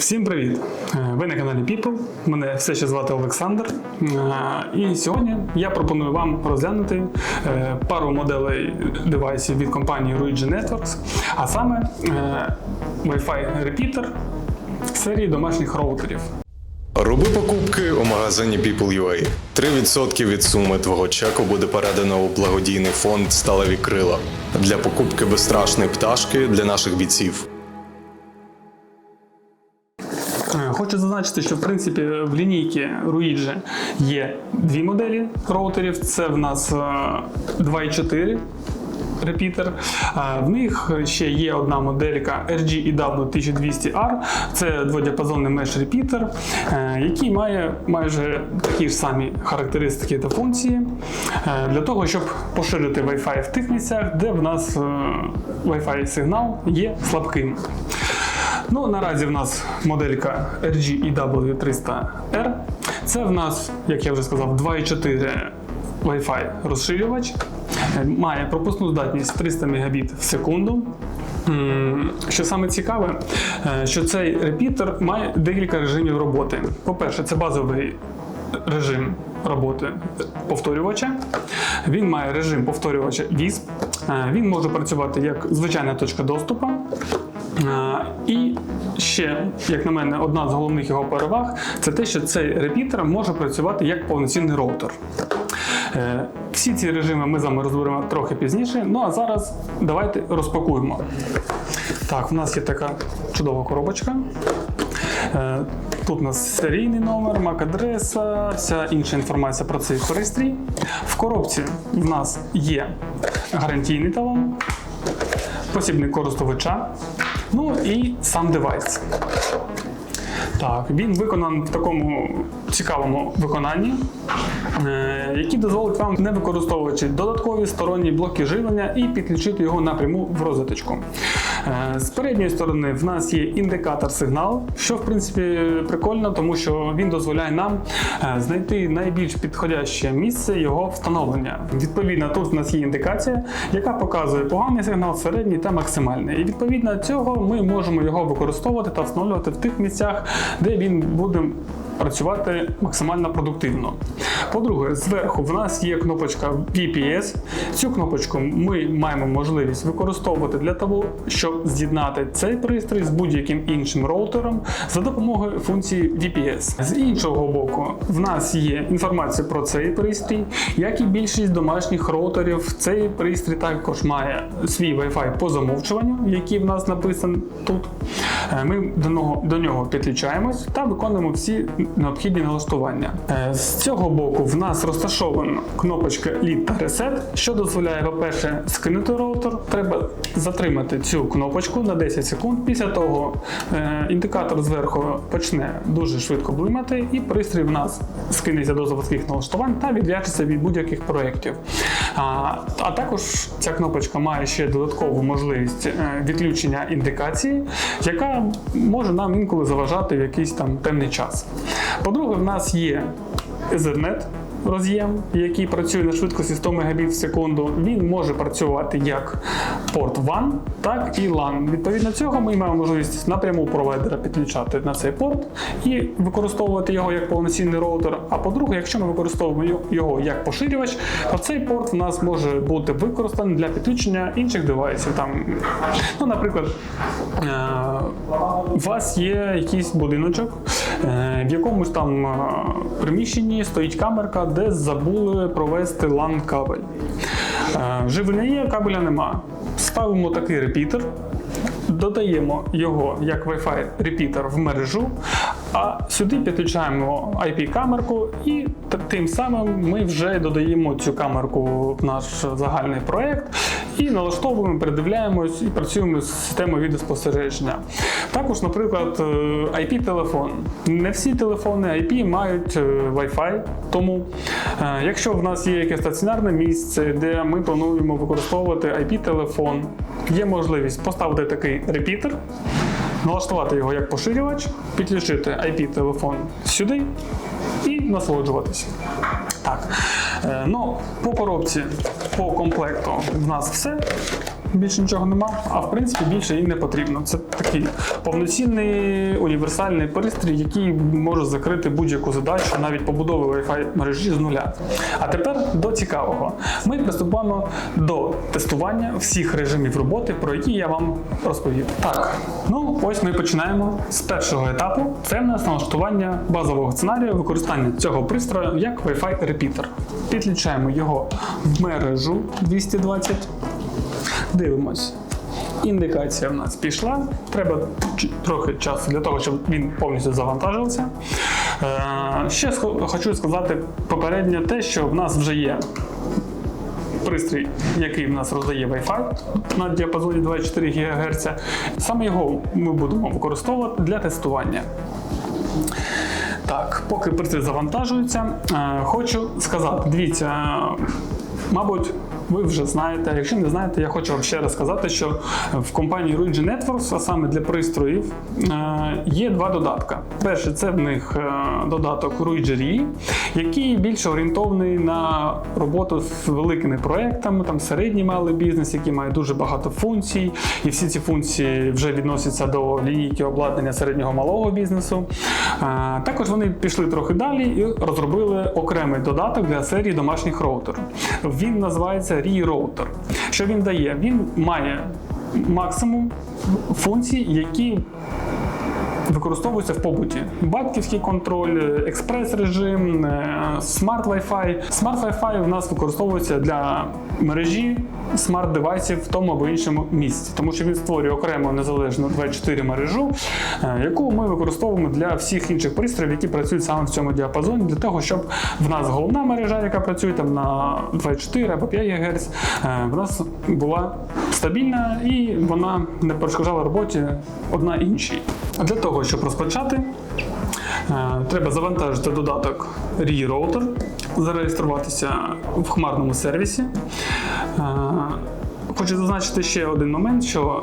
Всім привіт! Е, Ви на каналі People. Мене все ще звати Олександр. Е, І сьогодні я пропоную вам розглянути е, пару моделей девайсів від компанії Ruigi Networks, а саме Wi-Fi Repeater серії домашніх роутерів. Роби покупки у магазині People.ua. 3% від суми твого чеку буде передано у благодійний фонд Сталеві крила для покупки безстрашної пташки для наших бійців. Хочу зазначити, що в принципі в лінійці Ruigi є дві моделі роутерів. Це в нас е, 2.4 репітер. Е, В них ще є одна моделька RGEW 1200R. Це дводіапазонний меш репітер, е, який має майже такі ж самі характеристики та функції е, для того, щоб поширити Wi-Fi в тих місцях, де в нас е, Wi-Fi сигнал є слабким. Ну, наразі в нас моделька RGEW300R. Це в нас, як я вже сказав, 2.4 Wi-Fi розширювач. Е, Має пропускну здатність 300 Мбіт в секунду. Що саме цікаве, е, що цей репітер має декілька режимів роботи. По-перше, це базовий режим роботи повторювача. Він має режим повторювача WISP. Е, Він може працювати як звичайна точка доступу. І ще, як на мене, одна з головних його переваг це те, що цей репітер може працювати як повноцінний роутер. Е, Всі ці режими ми з вами розберемо трохи пізніше. Ну а зараз давайте розпакуємо. Так, в нас є така чудова коробочка. Е, Тут у нас серійний номер, MAC-адреса, вся інша інформація про цей пристрій. В коробці в нас є гарантійний талон, посібник користувача, ну і сам девайс. Так, він виконаний в такому цікавому виконанні, е, який дозволить вам, не використовуючи додаткові сторонні блоки живлення, і підключити його напряму в розеточку. Е, З передньої сторони в нас є індикатор сигналу, що в принципі прикольно, тому що він дозволяє нам е, знайти найбільш підходяще місце його встановлення. Відповідно, тут в нас є індикація, яка показує поганий сигнал, середній та максимальний. І відповідно цього ми можемо його використовувати та встановлювати в тих місцях, де він буде працювати максимально продуктивно. По-друге, зверху в нас є кнопочка VPS. Цю кнопочку ми маємо можливість використовувати для того, щоб з'єднати цей пристрій з будь-яким іншим роутером за допомогою функції VPS. З іншого боку, в нас є інформація про цей пристрій, як і більшість домашніх роутерів. Цей пристрій також має свій Wi-Fi по замовчуванню, який в нас написаний тут. Е, Ми до нього, до нього підключаємось та виконуємо всі необхідні налаштування. Е, З цього боку в нас розташована кнопочка Lead та Reset, що дозволяє, по-перше, скинути роутер. Треба затримати цю кнопочку на 10 секунд. Після того е, індикатор зверху почне дуже швидко блимати, і пристрій в нас скинеться до заводських налаштувань та відв'яжеться від будь-яких проєктів. А, а також ця кнопочка має ще додаткову можливість е, відключення індикації, яка може нам інколи заважати в якийсь там певний час. По-друге, в нас є Ethernet роз'єм, який працює на швидкості 100 Мбіт в секунду. Він може працювати як порт WAN, так і LAN. Відповідно цього ми маємо можливість напряму провайдера підключати на цей порт і використовувати його як повноцінний роутер. А по-друге, якщо ми використовуємо його як поширювач, то цей порт в нас може бути використаний для підключення інших девайсів. Там, ну, наприклад, е, у вас є якийсь будиночок, е, в якомусь там е, приміщенні стоїть камерка, де забули провести LAN кабель. Е, Живлення є, кабеля нема. Ставимо такий репітер, додаємо його як Wi-Fi репітер в мережу, а сюди підключаємо IP-камерку, і тим самим ми вже додаємо цю камерку в наш загальний проект і налаштовуємо, передивляємось і працюємо з системою відеоспостереження. Також, наприклад, е, IP-телефон. Не всі телефони IP мають е, Wi-Fi, тому е, якщо в нас є якесь стаціонарне місце, де ми плануємо використовувати IP-телефон, є можливість поставити такий репітер, налаштувати його як поширювач, підключити IP-телефон сюди і насолоджуватися. Так. Е, ну, по коробці, по комплекту в нас все. більше нічого нема, а в принципі більше і не потрібно. Це такий повноцінний універсальний пристрій, який може закрити будь-яку задачу, навіть побудови Wi-Fi мережі з нуля. А тепер до цікавого. Ми приступаємо до тестування всіх режимів роботи, про які я вам розповів. Так, ну ось ми починаємо з першого етапу. Це в нас налаштування базового сценарію використання цього пристрою як Wi-Fi репітер. Підключаємо його в мережу 220. Дивимось. Індикація в нас пішла. Треба трохи часу для того, щоб він повністю завантажився. Е, ще хочу сказати попередньо те, що в нас вже є пристрій, який в нас роздає Wi-Fi на діапазоні 24 ГГц. Саме його ми будемо використовувати для тестування. Так, поки пристрій завантажується, е, хочу сказати: дивіться, е, мабуть, ви вже знаєте. Якщо не знаєте, я хочу вам ще раз сказати, що в компанії Ruigi Networks, а саме для пристроїв, е, є два додатка. Перший це в них е, додаток Ruigi RE, який більше орієнтований на роботу з великими проектами, там середній малий бізнес, який має дуже багато функцій, і всі ці функції вже відносяться до лінійки обладнання середнього малого бізнесу. Е, Також вони пішли трохи далі і розробили окремий додаток для серії домашніх роутерів. Він називається RE Router. Що він дає? Він має максимум функцій, які використовуються в побуті. Батьківський контроль, експрес-режим, смарт Wi-Fi. Смарт Wi-Fi у нас використовується для мережі смарт-девайсів в тому або іншому місці, тому що він створює окрему незалежну 24 мережу, е, яку ми використовуємо для всіх інших пристроїв, які працюють саме в цьому діапазоні, для того, щоб в нас головна мережа, яка працює там на 24 або 5 ГГц, е, в нас була стабільна і вона не перешкоджала роботі одна іншій. А для того, щоб розпочати, треба завантажити додаток RE Router, зареєструватися в хмарному сервісі. Е, Хочу зазначити ще один момент, що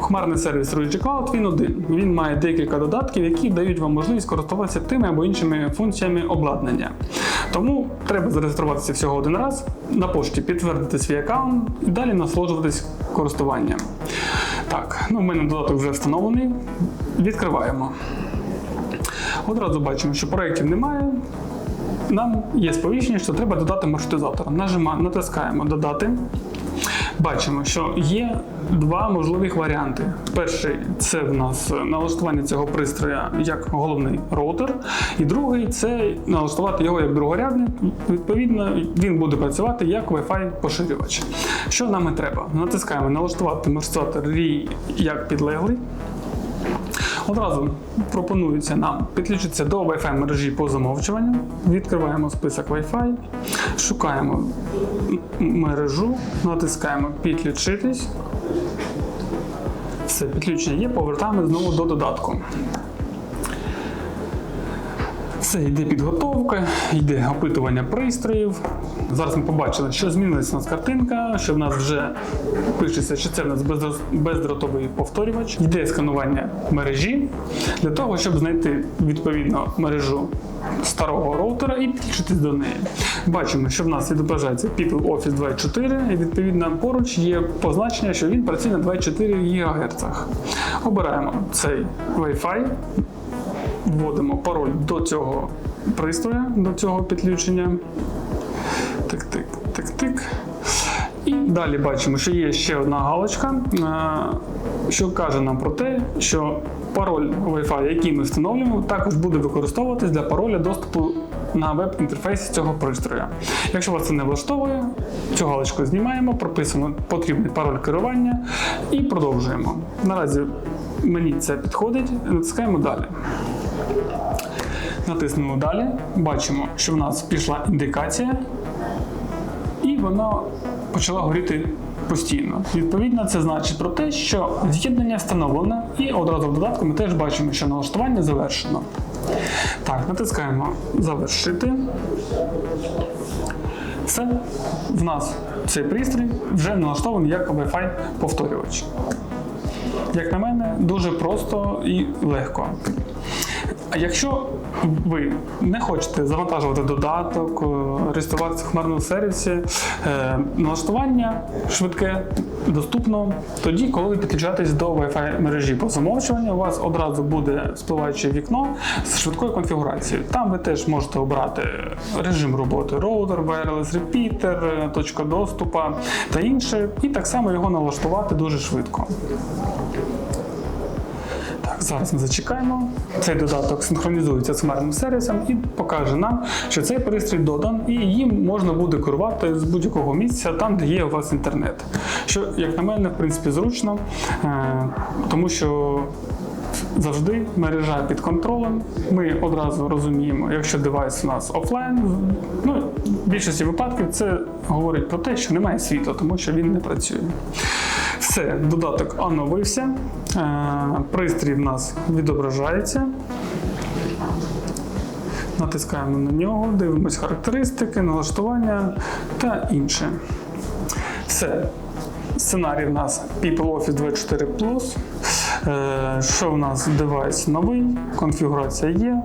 хмарний сервіс Ruigi Cloud він один. Він має декілька додатків, які дають вам можливість користуватися тими або іншими функціями обладнання. Тому треба зареєструватися всього один раз, на пошті підтвердити свій аккаунт і далі насолоджуватись користуванням. Так, ну в мене додаток вже встановлений. Відкриваємо. Одразу бачимо, що проєктів немає. Нам є сповіщення, що треба додати маршрутизатор. Нажимаємо, натискаємо Додати. Бачимо, що є два можливих варіанти. Перший це в нас налаштування цього пристроя як головний роутер, і другий це налаштувати його як другорядний. Відповідно, він буде працювати як Wi-Fi поширювач. Що нам і треба? Натискаємо налаштувати маршрутизатор RE як підлеглий. Одразу пропонується нам підключитися до Wi-Fi мережі по замовчуванню. Відкриваємо список Wi-Fi, шукаємо мережу, натискаємо підключитись. Все, підключення є, повертаємо знову до додатку. Все, йде підготовка, йде опитування пристроїв. Зараз ми побачили, що змінилася у нас картинка, що в нас вже пишеться, що це в нас бездротовий повторювач. Йде сканування мережі для того, щоб знайти відповідно мережу старого роутера і підключитись до неї. Бачимо, що в нас відображається People Office 24, і відповідно поруч є позначення, що він працює на 24 ГГц. Обираємо цей Wi-Fi, вводимо пароль до цього пристрою, до цього підключення. Тик-тик, тик-тик. І далі бачимо, що є ще одна галочка, е, що каже нам про те, що пароль Wi-Fi, який ми встановлюємо, також буде використовуватись для пароля доступу на веб-інтерфейсі цього пристрою. Якщо вас це не влаштовує, цю галочку знімаємо, прописуємо потрібний пароль керування і продовжуємо. Наразі мені це підходить, натискаємо далі. Натиснули далі, бачимо, що в нас пішла індикація, і вона почала горіти постійно. Відповідно, це значить про те, що з'єднання встановлено, і одразу в додатку ми теж бачимо, що налаштування завершено. Так, натискаємо Завершити. Все, в нас цей пристрій вже налаштований як Wi-Fi повторювач. Як на мене, дуже просто і легко. А якщо ви не хочете завантажувати додаток, е, реєструватися в хмарному сервісі, е, налаштування швидке, доступно, тоді, коли ви підключаєтесь до Wi-Fi мережі по замовчуванню, у вас одразу буде спливаюче вікно з швидкою конфігурацією. Там ви теж можете обрати режим роботи роутер, wireless repeater, е, точка доступу та інше, і так само його налаштувати дуже швидко. Зараз ми зачекаємо. Цей додаток синхронізується з хмарним сервісом і покаже нам, що цей пристрій додан, і їм можна буде керувати з будь-якого місця, там, де є у вас інтернет. Що, як на мене, в принципі, зручно, е, тому що. Завжди мережа під контролем. Ми одразу розуміємо, якщо девайс у нас офлайн. Ну, в більшості випадків це говорить про те, що немає світла, тому що він не працює. Все, додаток оновився. Е, Пристрій в нас відображається. Натискаємо на нього, дивимось характеристики, налаштування та інше. Все. Сценарій в нас People Office 24 Е, Що в нас девайс новий, конфігурація є.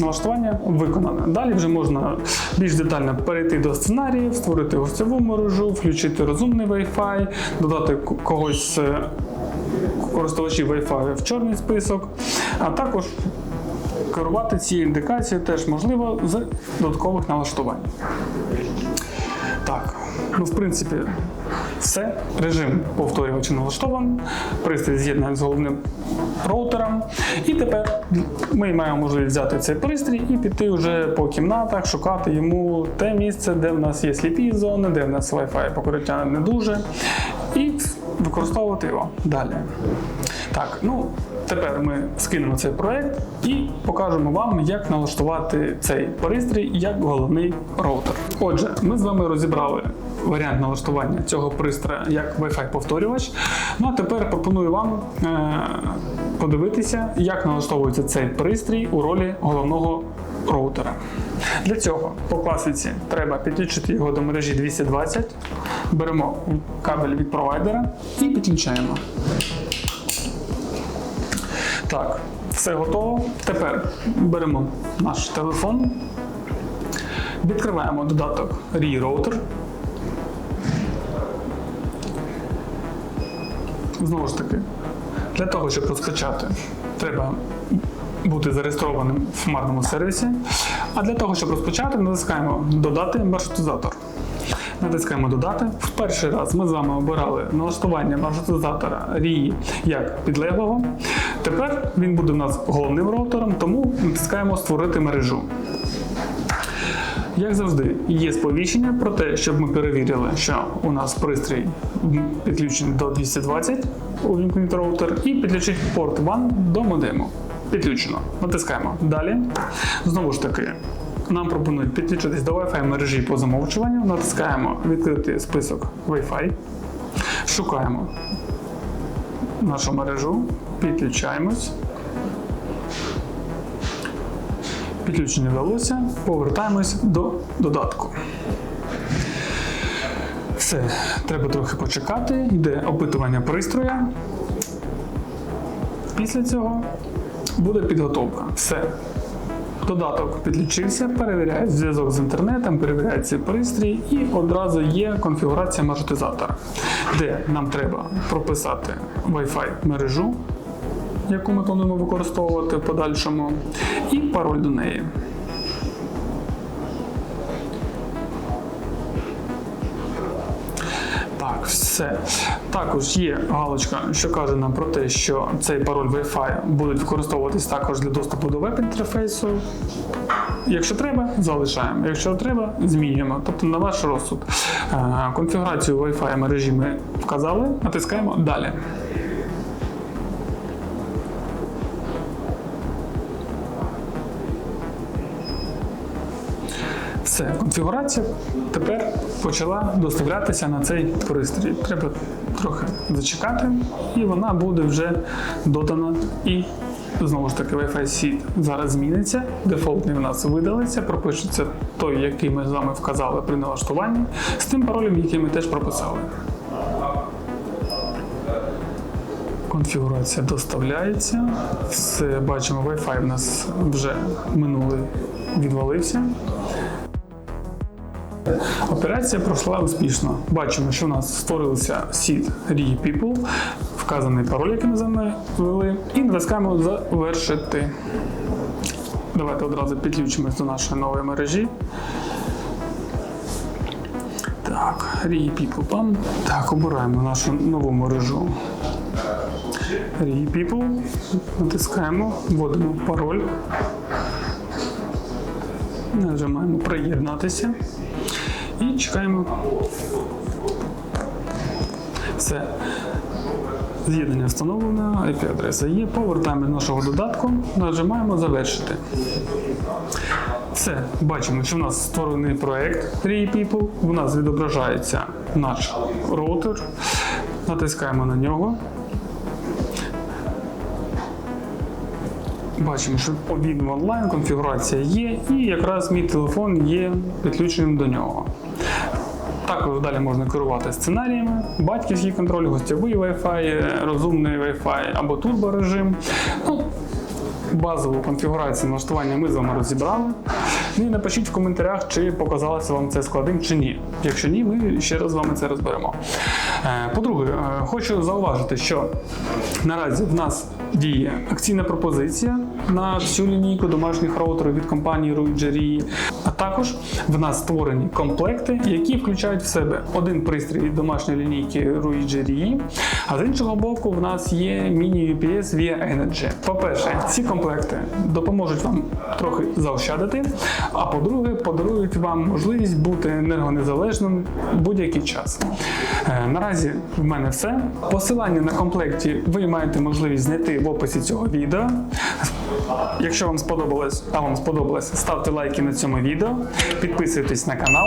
Налаштування виконане. Далі вже можна більш детально перейти до сценаріїв, створити гостьову мережу, включити розумний Wi-Fi, додати когось е, користувачів Wi-Fi в чорний список, а також керувати цією індикацією теж можливо з додаткових налаштувань. Так, ну в принципі, все. Режим повторювача налаштований, пристрій з'єднаний з головним роутером. І тепер ми маємо можливість взяти цей пристрій і піти вже по кімнатах, шукати йому те місце, де в нас є сліпі зони, де в нас Wi-Fi покриття не дуже, і використовувати його далі. Так, ну тепер ми скинемо цей проект і покажемо вам, як налаштувати цей пристрій як головний роутер. Отже, ми з вами розібрали варіант налаштування цього пристрою як Wi-Fi повторювач. Ну а тепер пропоную вам е- подивитися, як налаштовується цей пристрій у ролі головного роутера. Для цього по класиці треба підключити його до мережі 220. Беремо кабель від провайдера і підключаємо. Так, все готово. Тепер беремо наш телефон, відкриваємо додаток ReRouter. Знову ж таки, для того, щоб розкачати, треба бути зареєстрованим в хмарному сервісі. А для того, щоб розпочати, натискаємо Додати маршрутизатор. Натискаємо Додати. В перший раз ми з вами обирали налаштування маршрутизатора RII як підлеглого. Тепер він буде в нас головним роутером, тому натискаємо Створити мережу. Як завжди, є сповіщення про те, щоб ми перевірили, що у нас пристрій підключений до 220, увімкніть роутер, і підключити порт WAN до модему. Підключено. Натискаємо далі. Знову ж таки, нам пропонують підключитись до Wi-Fi мережі по замовчуванню. Натискаємо відкрити список Wi-Fi. Шукаємо нашу мережу, підключаємось. Підключення вдалося, повертаємось до додатку. Все, треба трохи почекати, йде опитування пристроя. Після цього буде підготовка. Все. Додаток підключився, перевіряє зв'язок з інтернетом, перевіряє цей пристрій і одразу є конфігурація маршрутизатора, де нам треба прописати Wi-Fi мережу, яку ми плануємо використовувати в подальшому, і пароль до неї. Так, все. Також є галочка, що каже нам про те, що цей пароль Wi-Fi буде використовуватись також для доступу до веб-інтерфейсу. Якщо треба, залишаємо. Якщо треба, змінюємо. Тобто на ваш розсуд. Е, Конфігурацію Wi-Fi мережі ми вказали, натискаємо далі. Конфігурація тепер почала доставлятися на цей пристрій. Треба трохи зачекати, і вона буде вже додана. І знову ж таки Wi-Fi Seed зараз зміниться. Дефолтний у нас видалиться, пропишеться той, який ми з вами вказали при налаштуванні, з тим паролем, який ми теж прописали. Конфігурація доставляється. Все бачимо, Wi-Fi в нас вже минулий відвалився. Операція пройшла успішно. Бачимо, що у нас створився сіт Ree People, вказаний пароль, який ми з вами ввели, і натискаємо завершити. Давайте одразу підключимось до нашої нової мережі. Так, People Pam. Так, обираємо нашу нову мережу. People. Натискаємо, вводимо пароль. Нажимаємо приєднатися і чекаємо. Все. З'єднання встановлено, IP-адреса є. Повертаємо до нашого додатку, нажимаємо завершити. Все, бачимо, що в нас створений проект 3 People. У нас відображається наш роутер. Натискаємо на нього. Бачимо, що він онлайн, конфігурація є, і якраз мій телефон є підключеним до нього. Також далі можна керувати сценаріями, батьківський контроль, гостьовий Wi-Fi, розумний Wi-Fi або турборежим. Ну, базову конфігурацію налаштування ми з вами розібрали. Ну і напишіть в коментарях, чи показалося вам це складним чи ні. Якщо ні, ми ще раз з вами це розберемо. Е, По-друге, е, хочу зауважити, що наразі в нас діє акційна пропозиція на всю лінійку домашніх роутерів від компанії Ruijeri, а також в нас створені комплекти, які включають в себе один пристрій від домашньої лінійки Ruijeri, а з іншого боку, в нас є міні-UPS Via Energy. По-перше, ці комплекти допоможуть вам трохи заощадити, а по-друге, подарують вам можливість бути енергонезалежним будь-який час. Е, Наразі в мене все. Посилання на комплекті ви маєте можливість знайти в описі цього відео. Якщо вам сподобалось, а вам сподобалось, ставте лайки на цьому відео, підписуйтесь на канал.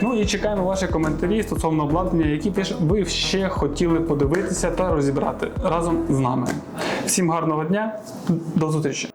Ну і чекаємо ваші коментарі стосовно обладнання, які теж ви ще хотіли подивитися та розібрати разом з нами. Всім гарного дня, до зустрічі!